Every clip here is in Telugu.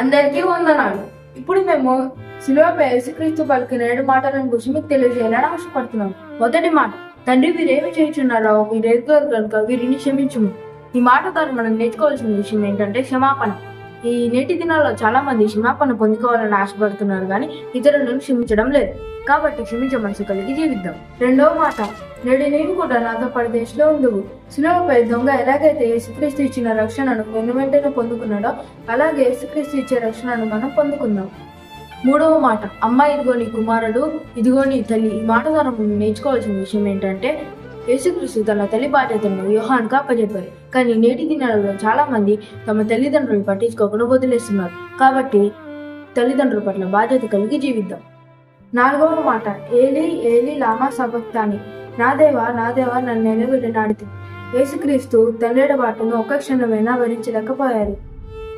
అందరికీ వందనాలు. ఇప్పుడు మేము శిలువపై యేసుక్రీస్తు పలికి నేడు మాటలను గురించి మీకు తెలియజేయాలని ఆశపడుతున్నాం. మొదటి మాట తండ్రి వీరేమి మీరు వీరెదురు కనుక వీరిని క్షమించుము. ఈ మాట ద్వారా మనం నేర్చుకోవాల్సిన విషయం ఏంటంటే క్షమాపణ. ఈ నేటి దినాల్లో చాలా మంది క్షమాపణ పొందుకోవాలని ఆశపడుతున్నారు కానీ ఇతరులను క్షమించడం లేదు. కాబట్టి క్షమించే మనసు కలిగి జీవిద్దాం. రెండవ మాట నేడు నేను కూడా నాతో పరదేశంలో ఉండువు శిలువపై దొంగ ఎలాగైతే యేసుక్రీస్తు ఇచ్చిన రక్షణను వెను వెంటనే పొందుకున్నాడో అలాగే యేసుక్రీస్తు ఇచ్చే రక్షణను మనం పొందుకుందాం. మూడవ మాట అమ్మాయి ఇదిగో నీ కుమారుడు ఇదిగో నీ తల్లి. ఈ మాట ద్వారా నేర్చుకోవాల్సిన విషయం ఏంటంటే యేసుక్రీస్తు తన తల్లి బాధ్యతను యోహాన్గా అప్పచెప్పారు కానీ నేటి దినాలలో చాలా మంది తమ తల్లిదండ్రులు పట్టించుకోకుండా వదిలేస్తున్నారు. కాబట్టి తల్లిదండ్రుల పట్ల బాధ్యత కలిగి జీవిద్దాం. నాలుగవ మాట ఏలి ఏలి లామా సబక్తాని నా దేవా నా దేవా నన్ను నిలబెట్టి నాడితే యేసుక్రీస్తు తండ్రి బాటను ఒక క్షణమైనా భరించలేకపోయారు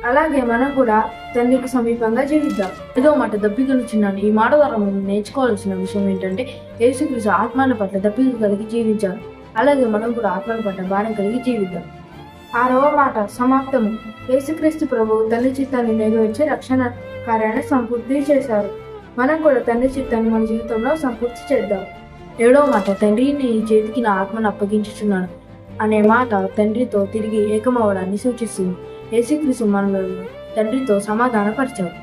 అలాగే మనం కూడా తండ్రికి సమీపంగా జీవిద్దాం. ఏదో మాట దప్పికలుచున్నాను ఈ మాట ద్వారా మనం నేర్చుకోవాల్సిన విషయం ఏంటంటే యేసుక్రీస్తు ఆత్మల పట్ల దప్పిక కలిగి జీవించారు అలాగే మనం కూడా ఆత్మల పట్ల భారం కలిగి జీవిద్దాం. ఆరవ మాట సమాప్తము. యేసుక్రీస్తు ప్రభువు తల్లి చిత్తాన్ని నెరవేర్చి రక్షణ కార్యాన్ని సంపూర్తి చేశారు. మనం కూడా తండ్రి చిత్తాన్ని మన జీవితంలో సంపూర్తి చేద్దాం. ఏడవ మాట తండ్రి నీ చేతికి నా ఆత్మను అప్పగించుచున్నాను. అనే మాట తండ్రితో తిరిగి ఏకమవడాన్ని సూచిస్తుంది. యేసుక్రీసు మనలను తండ్రితో సమాధానపరిచాడు.